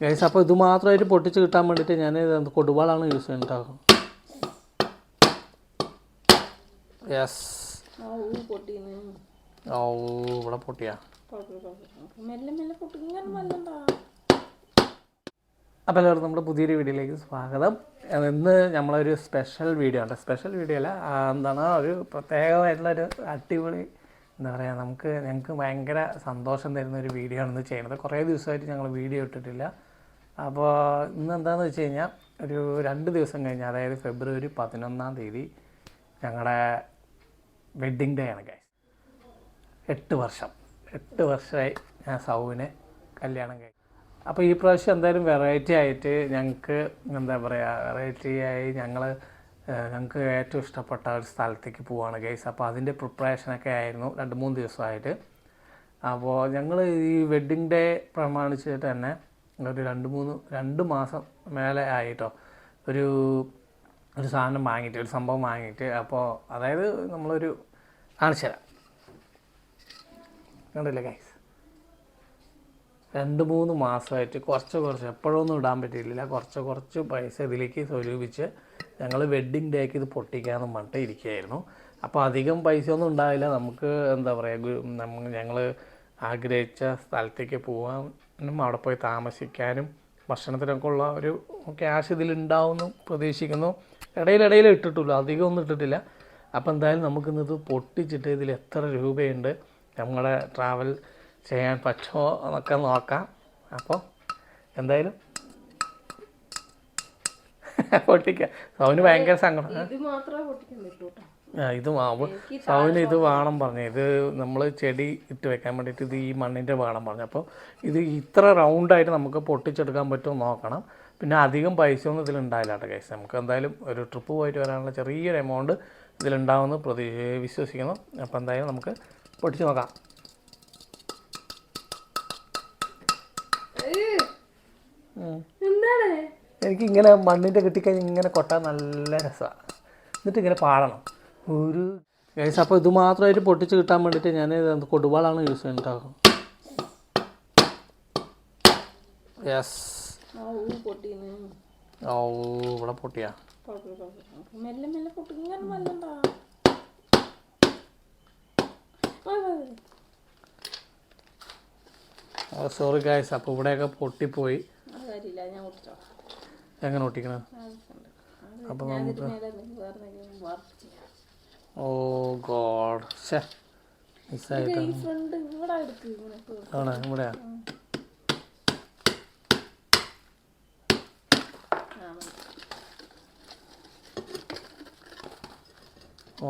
Guys അപ്പോൾ ഇത് മാത്രമായിട്ട് പൊട്ടിച്ച് കിട്ടാൻ വേണ്ടിയിട്ട് ഞാൻ കൊടുവാളാണ് യൂസ് ചെയ്യുന്നത് കേട്ടോ യെസ് ഓ ഇവിടെ പൊട്ടിയാ. അപ്പോൾ എല്ലാവർക്കും നമ്മുടെ പുതിയൊരു വീഡിയോയിലേക്ക് സ്വാഗതം. ഇന്ന് നമ്മളൊരു സ്പെഷ്യൽ വീഡിയോ ഉണ്ട് സ്പെഷ്യൽ വീഡിയോ അല്ല എന്താണ് ഒരു പ്രത്യേകമായിട്ടുള്ളൊരു അടിപൊളി എന്താ പറയുക നമുക്ക് ഞങ്ങൾക്ക് ഭയങ്കര സന്തോഷം തരുന്ന ഒരു വീഡിയോ ആണ് ഇന്ന് ചെയ്യുന്നത്. കുറേ ദിവസമായിട്ട് ഞങ്ങൾ വീഡിയോ ഇട്ടിട്ടില്ല. അപ്പോൾ ഇന്ന് എന്താണെന്ന് വെച്ച് കഴിഞ്ഞാൽ ഒരു രണ്ട് ദിവസം കഴിഞ്ഞ് അതായത് ഫെബ്രുവരി പതിനൊന്നാം തീയതി ഞങ്ങളുടെ വെഡ്ഡിങ് ഡേ ആണ് ഗൈസ് എട്ട് വർഷം. എട്ട് വർഷമായി ഞാൻ സൗവിനെ കല്യാണം കഴിച്ചു അപ്പോൾ ഈ പ്രാവശ്യം എന്തായാലും വെറൈറ്റി ആയിട്ട് ഞങ്ങൾക്ക് എന്താ പറയുക വെറൈറ്റി ആയി ഞങ്ങൾ ഞങ്ങൾക്ക് ഏറ്റവും ഇഷ്ടപ്പെട്ട ഒരു സ്ഥലത്തേക്ക് പോവാണ് ഗൈസ് അപ്പോൾ അതിന്റെ പ്രിപ്പറേഷനൊക്കെ ആയിരുന്നു രണ്ട് മൂന്ന് ദിവസമായിട്ട്. അപ്പോൾ ഞങ്ങൾ ഈ വെഡ്ഡിങ് ഡേ പ്രമാണിച്ചിട്ട് തന്നെ ഒരു രണ്ട് മൂന്ന് രണ്ട് മാസം മേലെ ആയിട്ടോ. ഒരു ഒരു സാധനം വാങ്ങിയിട്ട് ഒരു സംഭവം വാങ്ങിയിട്ട് അപ്പോൾ അതായത് നമ്മളൊരു കാണിച്ചു തരാം കണ്ടില്ലേ ഗൈസ് രണ്ട് മൂന്ന് മാസമായിട്ട് കുറച്ച് കുറച്ച് എപ്പോഴൊന്നും ഇടാൻ പറ്റിയില്ല കുറച്ച് കുറച്ച് പൈസ ഇതിലേക്ക് സ്വരൂപിച്ച് ഞങ്ങൾ വെഡ്ഡിങ് ഡേക്ക് ഇത് പൊട്ടിക്കാമെന്ന് പറഞ്ഞിട്ട് ഇരിക്കുകയായിരുന്നു. അപ്പോൾ അധികം പൈസ ഒന്നും ഉണ്ടാവില്ല. നമുക്ക് എന്താ പറയുക ഞങ്ങൾ ആഗ്രഹിച്ച സ്ഥലത്തേക്ക് പോകാനും അവിടെ പോയി താമസിക്കാനും ഭക്ഷണത്തിനൊക്കെ ഉള്ള ഒരു ക്യാഷ് ഇതിലുണ്ടാവുമെന്ന് പ്രതീക്ഷിക്കുന്നു. ഇടയിലിടയിൽ ഇട്ടിട്ടുള്ളൂ അധികം ഒന്നും ഇട്ടിട്ടില്ല. അപ്പോൾ എന്തായാലും നമുക്കിന്നത് പൊട്ടിച്ചിട്ട് ഇതിൽ എത്ര രൂപയുണ്ട് നമ്മുടെ ട്രാവൽ ചെയ്യാൻ പറ്റുമോ എന്നൊക്കെ നോക്കാം. അപ്പോൾ എന്തായാലും പൊട്ടിക്കാം. അവന് ഭയങ്കര സങ്കടം. ഇത് മാവ് സൗന് ഇത് വേണം പറഞ്ഞു. ഇത് നമ്മൾ ചെടി ഇട്ട് വെക്കാൻ വേണ്ടിയിട്ട് ഇത് ഈ മണ്ണിന്റെ വേണം പറഞ്ഞു. അപ്പോൾ ഇത് ഇത്ര റൗണ്ടായിട്ട് നമുക്ക് പൊട്ടിച്ചെടുക്കാൻ പറ്റുമോ നോക്കണം. പിന്നെ അധികം പൈസ ഒന്നും ഇതിലുണ്ടായില്ല കേട്ടോ കേസ് നമുക്ക് എന്തായാലും ഒരു ട്രിപ്പ് പോയിട്ട് വരാനുള്ള ചെറിയൊരു എമൗണ്ട് ഇതിലുണ്ടാവുമെന്ന് പ്രതി വിശ്വസിക്കുന്നു. അപ്പോൾ എന്തായാലും നമുക്ക് പൊട്ടിച്ച് നോക്കാം. എനിക്ക് ഇങ്ങനെ മണ്ണിന്റെ കിട്ടിക്കഴിഞ്ഞാൽ ഇങ്ങനെ കൊട്ടാൻ നല്ല രസമാണ് എന്നിട്ട് ഇങ്ങനെ പാടണം. ഒരു ഗൈസ് അപ്പോൾ ഇത് മാത്രമായിട്ട് പൊട്ടിച്ച് കിട്ടാൻ വേണ്ടിയിട്ട് ഞാൻ കൊടുവാളാണ് യൂസ് ചെയ്യുന്നത് കേട്ടോ യെസ് ഓ ഇവിടെ പൊട്ടിയാ. സോറി ഗൈസ് അപ്പോൾ ഇവിടെയൊക്കെ പൊട്ടിപ്പോയി. എങ്ങനെ ഒട്ടിക്കണം? അപ്പോൾ നമുക്ക് ഓ ഗോഡ്. ഷേ ഇവിടെയാ?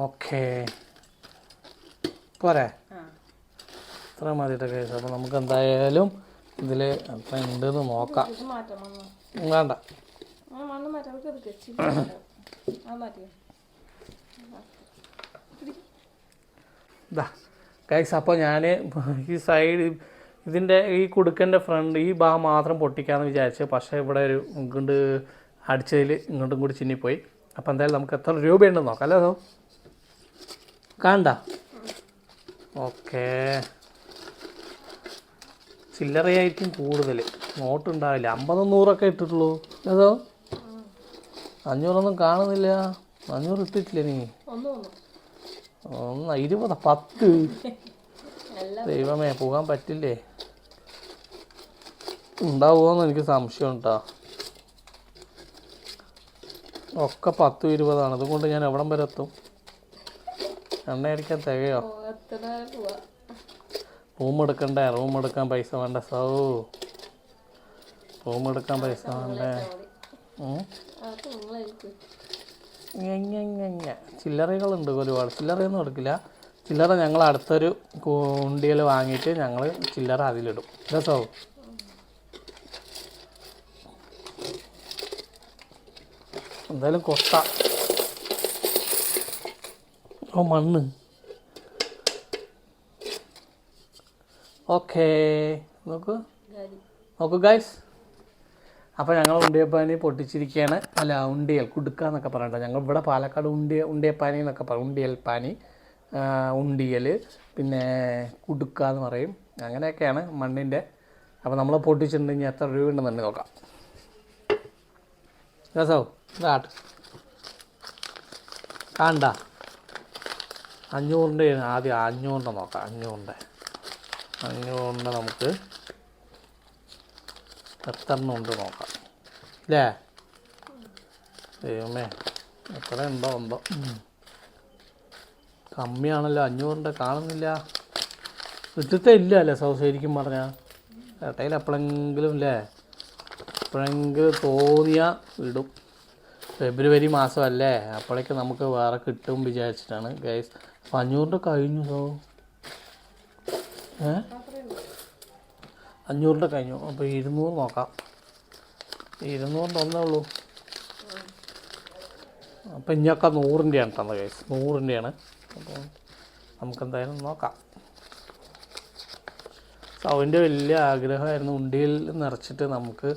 ഓക്കേ. പോരെ. ഇത്ര മതിയിട്ട് കേസ്. അപ്പോൾ നമുക്ക് എന്തായാലും ഇതിൽ എത്ര ഉണ്ടെന്ന് നോക്കാം. വേണ്ട മാറ്റാം മണ്ണ്. വേണ്ട ആ മണ്ണ് മാറ്റാം നമുക്ക് എടുക്ക് ചില്ലി മാറ്റാം അത് മാറ്റിയോ ഇതാ ഗൈസ് അപ്പോൾ ഞാൻ ഈ സൈഡ് ഇതിന്റെ ഈ കുടുക്കന്റെ ഫ്രണ്ട് ഈ ഭാഗം മാത്രം പൊട്ടിക്കാമെന്ന് വിചാരിച്ചു പക്ഷേ ഇവിടെ ഒരു ഇങ്ങോട്ട് അടിച്ചതിൽ ഇങ്ങോട്ടും കൂടി ചിന്നിപ്പോയി. അപ്പോൾ എന്തായാലും നമുക്ക് എത്ര രൂപയുണ്ടെന്ന് നോക്കാം അല്ലേ അതോ കാണണ്ട ഓക്കേ. ചില്ലറയായിരിക്കും കൂടുതൽ നോട്ടുണ്ടാവില്ല അമ്പതും നൂറൊക്കെ ഇട്ടിട്ടുള്ളൂ അതോ അഞ്ഞൂറൊന്നും കാണുന്നില്ല. അഞ്ഞൂറ് ഇട്ടിട്ടില്ല നീ? ഒന്ന് ഇരുപത് പത്ത്. ദൈവമേ പോകാൻ പറ്റില്ലേ? ഉണ്ടാവുമോന്ന് എനിക്ക് സംശയം കേട്ടോ ഒക്കെ പത്തും ഇരുപതാണ്. അതുകൊണ്ട് ഞാൻ എവിടം വരെ എത്തും? എണ്ണ അടിക്കാൻ തികയോ റൂം എടുക്കണ്ടേ? റൂം എടുക്കാൻ പൈസ വേണ്ട? സൗ. റൂം എടുക്കാൻ പൈസ വേണ്ടേ? ചില്ലറകളുണ്ട് ഒരുപാട്. ചില്ലറയൊന്നും എടുക്കില്ല. ചില്ലറ ഞങ്ങൾ അടുത്തൊരു കുണ്ടിയിൽ വാങ്ങിയിട്ട് ഞങ്ങൾ ചില്ലറ അതിലിടും. രസമാവും എന്തായാലും കൊത്ത. ഓ മണ്ണ്. ഓക്കേ. നോക്കൂ. നോക്കൂ ഗൈസ് അപ്പോൾ ഞങ്ങൾ ഉണ്ടിയപ്പാനി പൊട്ടിച്ചിരിക്കുകയാണ് അല്ല ഉണ്ടിയൽ കുടുക്ക എന്നൊക്കെ പറഞ്ഞിട്ട് ഞങ്ങൾ ഇവിടെ പാലക്കാട് ഉണ്ടിയ ഉണ്ടിയപ്പാനി എന്നൊക്കെ പറയും. ഉണ്ടിയൽ പാനി ആ, ഉണ്ടിയൽ പിന്നെ കുടുക്ക എന്ന് പറയും. അങ്ങനെയൊക്കെയാണ് മണ്ണിന്റെ. അപ്പോൾ നമ്മൾ പൊട്ടിച്ചിട്ടുണ്ടെങ്കിൽ എത്ര രൂപ ഉണ്ടെന്ന് തന്നെ നോക്കാം. രസോ? ഇതാട്ട് കണ്ട. അഞ്ഞൂറിന്റെ ആദ്യം അഞ്ഞൂറിന്റെ നോക്കാം. അഞ്ഞൂറിന്റെ. അഞ്ഞൂറിന്റെ നമുക്ക് എത്ര എണ്ണം ഉണ്ട് നോക്കാം. ഇല്ലേ ദൈവമേ എത്ര ഉണ്ടോ ഉണ്ടോ. കമ്മിയാണല്ലോ അഞ്ഞൂറിന്റെ കാണുന്നില്ല. ഇട്ടിട്ടേ ഇല്ല അല്ലേ സൗ ശരിക്കും പറഞ്ഞാൽ ഇടയിൽ എപ്പോഴെങ്കിലും ഇല്ലേ എപ്പോഴെങ്കിലും തോന്നിയാൽ ഇടും ഫെബ്രുവരി മാസമല്ലേ? അപ്പോഴേക്ക് നമുക്ക് വേറെ കിട്ടും വിചാരിച്ചിട്ടാണ്. ഗൈസ് അപ്പം അഞ്ഞൂറിന്റെ കഴിഞ്ഞു സോ. ഏ? അഞ്ഞൂറിന്റെ കഴിഞ്ഞു. അപ്പോൾ ഇരുന്നൂറ് നോക്കാം. ഇരുന്നൂറിന്റെ ഒന്നേ ഉള്ളൂ. അപ്പം ഇഞ്ഞൊക്കെ നൂറിന്റെയാണ് തന്നത് കേസ് നൂറിന്റെയാണ്. അപ്പോൾ നമുക്ക് എന്തായാലും നോക്കാം സൗവിന്റെ വലിയ ആഗ്രഹമായിരുന്നു ഉണ്ടിയിൽ നിറച്ചിട്ട് നമുക്ക്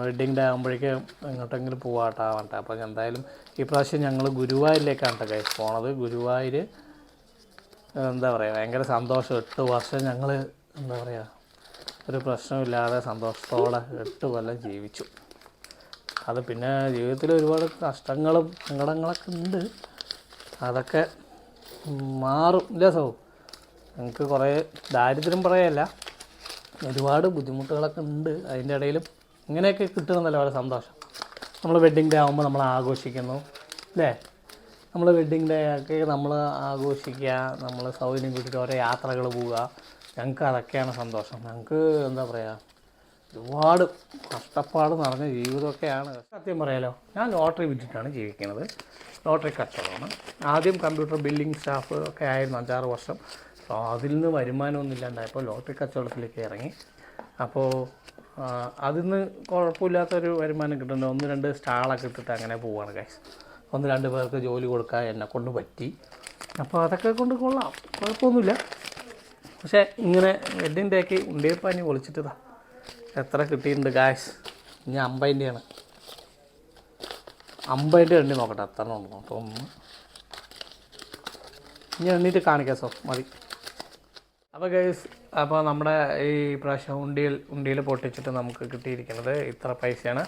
വെഡിങ് ഡേ ആകുമ്പോഴേക്ക് എങ്ങോട്ടെങ്കിലും പോവാട്ടാ വേണ്ട അപ്പോൾ എന്തായാലും ഈ പ്രാവശ്യം ഞങ്ങൾ ഗുരുവായൂരിലേക്കാണ് കേട്ടോ കേസ് പോണത്. ഗുരുവായൂർ എന്താ പറയുക ഭയങ്കര സന്തോഷം. എട്ട് വർഷം ഞങ്ങൾ എന്താ പറയുക ഒരു പ്രശ്നമില്ലാതെ സന്തോഷത്തോടെ എട്ട് കൊല്ലം ജീവിച്ചു. അത് പിന്നെ ജീവിതത്തിൽ ഒരുപാട് കഷ്ടങ്ങളും സങ്കടങ്ങളൊക്കെ ഉണ്ട്. അതൊക്കെ മാറും. ഇല്ല സൗ? നിങ്ങൾക്ക് കുറേ ദാരിദ്ര്യം പറയല്ല. ഒരുപാട് ബുദ്ധിമുട്ടുകളൊക്കെ ഉണ്ട്. അതിന്റെ ഇടയിലും ഇങ്ങനെയൊക്കെ കിട്ടുന്നതല്ല വളരെ സന്തോഷം. നമ്മൾ വെഡ്ഡിങ് ഡേ ആകുമ്പോൾ നമ്മൾ ആഘോഷിക്കുന്നു. അല്ലേ? നമ്മൾ വെഡ്ഡിങ് ഡേ ഒക്കെ നമ്മൾ ആഘോഷിക്കുക. നമ്മൾ സൗകര്യം കൂട്ടിയിട്ട് ഓരോ യാത്രകൾ പോവുക. ഞങ്ങൾക്ക് അതൊക്കെയാണ് സന്തോഷം. ഞങ്ങൾക്ക് എന്താ പറയുക ഒരുപാട് കഷ്ടപ്പാട് നിറഞ്ഞ ജീവിതമൊക്കെയാണ്. സത്യം പറയാലോ ഞാൻ ലോട്ടറി വിറ്റിട്ടാണ് ജീവിക്കുന്നത്. ലോട്ടറി കച്ചവടമാണ്. ആദ്യം കമ്പ്യൂട്ടർ ബില്ലിംഗ് സ്റ്റാഫ് ഒക്കെ ആയിരുന്നു അഞ്ചാറ് വർഷം. അതിൽ നിന്ന് വരുമാനമൊന്നും ഇല്ലാണ്ടായപ്പോൾ ലോട്ടറി കച്ചവടത്തിലേക്ക് ഇറങ്ങി. അപ്പോൾ അതിൽ നിന്ന് കുഴപ്പമില്ലാത്തൊരു വരുമാനം കിട്ടുന്നുണ്ട്. ഒന്ന് രണ്ട് സ്റ്റാളൊക്കെ ഇട്ടിട്ട് അങ്ങനെ പോവാണ് കൈസ് ഒന്ന് രണ്ട് പേർക്ക് ജോലി കൊടുക്കാൻ എന്നെ കൊണ്ട് പറ്റി. അപ്പോൾ അതൊക്കെ കൊണ്ട് കൊള്ളാം. കുഴപ്പമൊന്നുമില്ല. പക്ഷേ ഇങ്ങനെ വെഡിങ് ഒക്കെ ഉണ്ടിയപ്പാനി പൊളിച്ചിട്ടതാ. എത്ര കിട്ടിയിട്ടുണ്ട് കാശ് ഇനി അമ്പതിന്റെയാണ്. അമ്പതിന്റെ എണ്ണി നോക്കട്ടെ എത്ര ഉണ്ട് നോക്കാം. ഒന്ന്. ഇനി എണ്ണിട്ട് കാണിക്കാം സോ മതി. അപ്പോൾ ഗൈസ് അപ്പോൾ നമ്മുടെ ഈ പ്രാവശ്യം ഉണ്ടിയിൽ ഉണ്ടിയിൽ പൊട്ടിച്ചിട്ട് നമുക്ക് കിട്ടിയിരിക്കുന്നത് ഇത്ര പൈസയാണ്.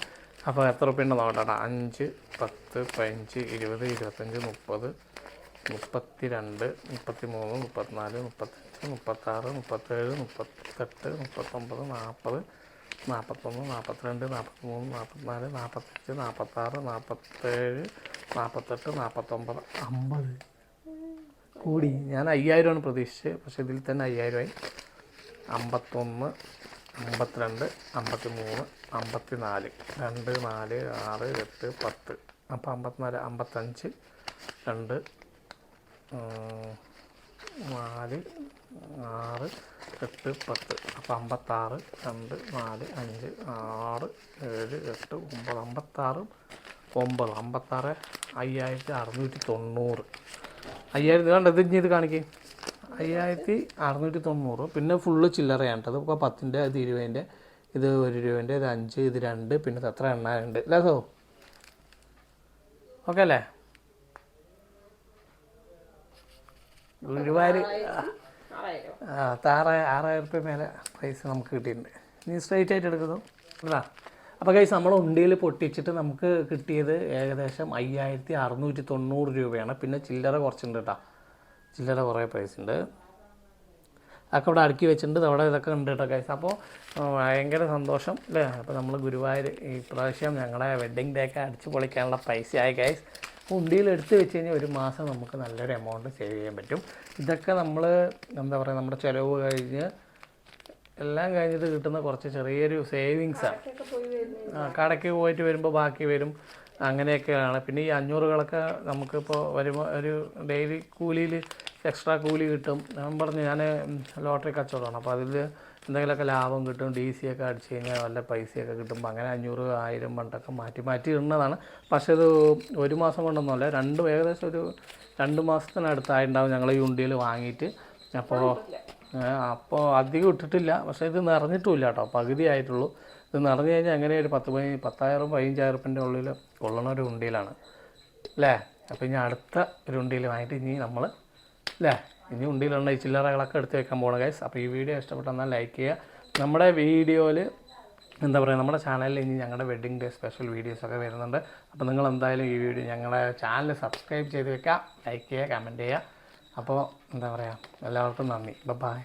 അപ്പോൾ എത്ര ഉണ്ടെന്ന് നോക്കട്ടെ അഞ്ച് പത്ത് പതിനഞ്ച് ഇരുപത് ഇരുപത്തഞ്ച് മുപ്പത് മുപ്പത്തി രണ്ട് മുപ്പത്തി മൂന്ന് മുപ്പത്തിനാല് മുപ്പത്തഞ്ച് മുപ്പത്താറ് മുപ്പത്തേഴ് മുപ്പത്തെട്ട് മുപ്പത്തൊമ്പത് നാൽപ്പത് നാൽപ്പത്തൊന്ന് നാൽപ്പത്തിരണ്ട് നാൽപ്പത്തിമൂന്ന് നാൽപ്പത്തിനാല് നാൽപ്പത്തഞ്ച് നാൽപ്പത്താറ് നാൽപ്പത്തേഴ് നാൽപ്പത്തെട്ട് നാൽപ്പത്തൊമ്പത് അമ്പത്. കൂടി. ഞാൻ അയ്യായിരമാണ് പ്രതീക്ഷിച്ചത്. പക്ഷേ ഇതിൽ തന്നെ അയ്യായിരമായി. അമ്പത്തൊന്ന് അമ്പത്തിരണ്ട് അമ്പത്തി മൂന്ന് അമ്പത്തി നാല് രണ്ട് നാല് ആറ് എട്ട് പത്ത്. അപ്പോൾ അമ്പത്തിനാല് അമ്പത്തഞ്ച്. രണ്ട് നാല് ആറ് എട്ട് പത്ത്. അപ്പം അമ്പത്താറ് രണ്ട് നാല് അഞ്ച് ആറ് ഏഴ് എട്ട് ഒമ്പത്. അമ്പത്താറ് ഒമ്പത്. അമ്പത്താറ് അയ്യായിരത്തി അറുന്നൂറ്റി തൊണ്ണൂറ്. അയ്യായിരത്തി കണ്ട? ഇത് ഇത് കാണിക്കേ. അയ്യായിരത്തി അറുന്നൂറ്റി തൊണ്ണൂറ്. പിന്നെ ഫുള്ള് ചില്ലറയാണ് കേട്ടോ. ഇപ്പോൾ പത്തിന്റെ ഇത് ഇരുപതിന്റെ ഇത് ഒരു രൂപേന്റെ ഇത് അഞ്ച് ഇത് രണ്ട് പിന്നെ എത്ര എണ്ണ ഉണ്ട്. അല്ലേ സോ ഓക്കെ അല്ലേ? ഗുരുവായൂർ ആ താറ ആറായിരം. റുപ്യ മേലെ പൈസ നമുക്ക് കിട്ടിയിട്ടുണ്ട്. നീ സ്ട്രൈറ്റ് ആയിട്ട് എടുക്കുന്നു. അതാ അപ്പോൾ കൈസ് നമ്മൾ ഉണ്ടിയിൽ പൊട്ടിച്ചിട്ട് നമുക്ക് കിട്ടിയത് ഏകദേശം അയ്യായിരത്തി അറുന്നൂറ്റി തൊണ്ണൂറ് രൂപയാണ്. പിന്നെ ചില്ലറ കുറച്ചുണ്ട് കേട്ടോ. ചില്ലറ കുറേ പൈസ ഉണ്ട്. അതൊക്കെ ഇവിടെ അടുക്കി വെച്ചിട്ടുണ്ട്. അവിടെ ഇതൊക്കെ ഉണ്ട് കേട്ടോ കൈസ് അപ്പോൾ ഭയങ്കര സന്തോഷം അല്ലേ? അപ്പോൾ നമ്മൾ ഗുരുവായൂർ ഈ പ്രാവശ്യം ഞങ്ങളുടെ വെഡ്ഡിങ് ഡേ ഒക്കെ അടിച്ച് പൊളിക്കാനുള്ള പൈസയായി കൈസ് ഉണ്ടിയിൽ എടുത്ത് വെച്ച് കഴിഞ്ഞാൽ ഒരു മാസം നമുക്ക് നല്ലൊരു എമൗണ്ട് സേവ് ചെയ്യാൻ പറ്റും. ഇതൊക്കെ നമ്മൾ എന്താ പറയുക നമ്മുടെ ചിലവ് കഴിഞ്ഞ് എല്ലാം കഴിഞ്ഞിട്ട് കിട്ടുന്ന കുറച്ച് ചെറിയൊരു സേവിങ്സാണ് ആ കടയ്ക്ക് പോയിട്ട് വരുമ്പോൾ ബാക്കി വരും. അങ്ങനെയൊക്കെയാണ്. പിന്നെ ഈ അഞ്ഞൂറുകളൊക്കെ നമുക്കിപ്പോൾ വരുമ്പോൾ ഒരു ഡെയിലി കൂലിയിൽ എക്സ്ട്രാ കൂലി കിട്ടും. ഞാൻ പറഞ്ഞു ഞാൻ ലോട്ടറി കച്ചവടമാണ്. അപ്പോൾ അതിൽ എന്തെങ്കിലുമൊക്കെ ലാഭം കിട്ടും ഡി സി ഒക്കെ അടിച്ച് കഴിഞ്ഞാൽ നല്ല പൈസയൊക്കെ കിട്ടും. അങ്ങനെ അഞ്ഞൂറ് ആയിരം പണ്ടൊക്കെ മാറ്റി മാറ്റി ഇടുന്നതാണ്. പക്ഷേ ഇത് ഒരു മാസം കൊണ്ടൊന്നുമല്ല രണ്ട് ഏകദേശം ഒരു രണ്ട് മാസത്തിനടുത്തായിട്ടുണ്ടാവും ഞങ്ങൾ ഈ ഉണ്ടിയിൽ വാങ്ങിയിട്ട്. അപ്പോൾ അപ്പോൾ അധികം ഇട്ടിട്ടില്ല. പക്ഷേ ഇത് നിറഞ്ഞിട്ടുമില്ല കേട്ടോ പകുതി ആയിട്ടുള്ളൂ. ഇത് നിറഞ്ഞു കഴിഞ്ഞാൽ എങ്ങനെ ഒരു പത്ത് പതി പത്തായിരം പതിനഞ്ചായിരം റുപ്യന്റെ ഉള്ളിൽ കൊള്ളണ ഒരു ഉണ്ടിയിലാണ്. അല്ലേ? അപ്പോൾ ഇനി അടുത്ത ഒരു ഉണ്ടിയിൽ വാങ്ങിയിട്ട് ഇനി നമ്മൾ അല്ലേ? ഇനി ഉണ്ടിയിലുള്ള ഈ ചില്ലറകളൊക്കെ എടുത്ത് വെക്കാൻ പോകണം ഗൈസ് അപ്പോൾ ഈ വീഡിയോ ഇഷ്ടപ്പെട്ടെന്നാൽ ലൈക്ക് ചെയ്യുക. നമ്മുടെ വീഡിയോയിൽ എന്താ പറയുക നമ്മുടെ ചാനലിൽ ഇനി ഞങ്ങളുടെ വെഡ്ഡിങ് ഡേ സ്പെഷ്യൽ വീഡിയോസൊക്കെ വരുന്നുണ്ട്. അപ്പോൾ നിങ്ങൾ എന്തായാലും ഈ വീഡിയോ ഞങ്ങളുടെ ചാനൽ സബ്സ്ക്രൈബ് ചെയ്ത് വെക്കുക ലൈക്ക് ചെയ്യുക കമന്റ് ചെയ്യുക. അപ്പോൾ എന്താ പറയുക എല്ലാവർക്കും നന്ദി. ബൈ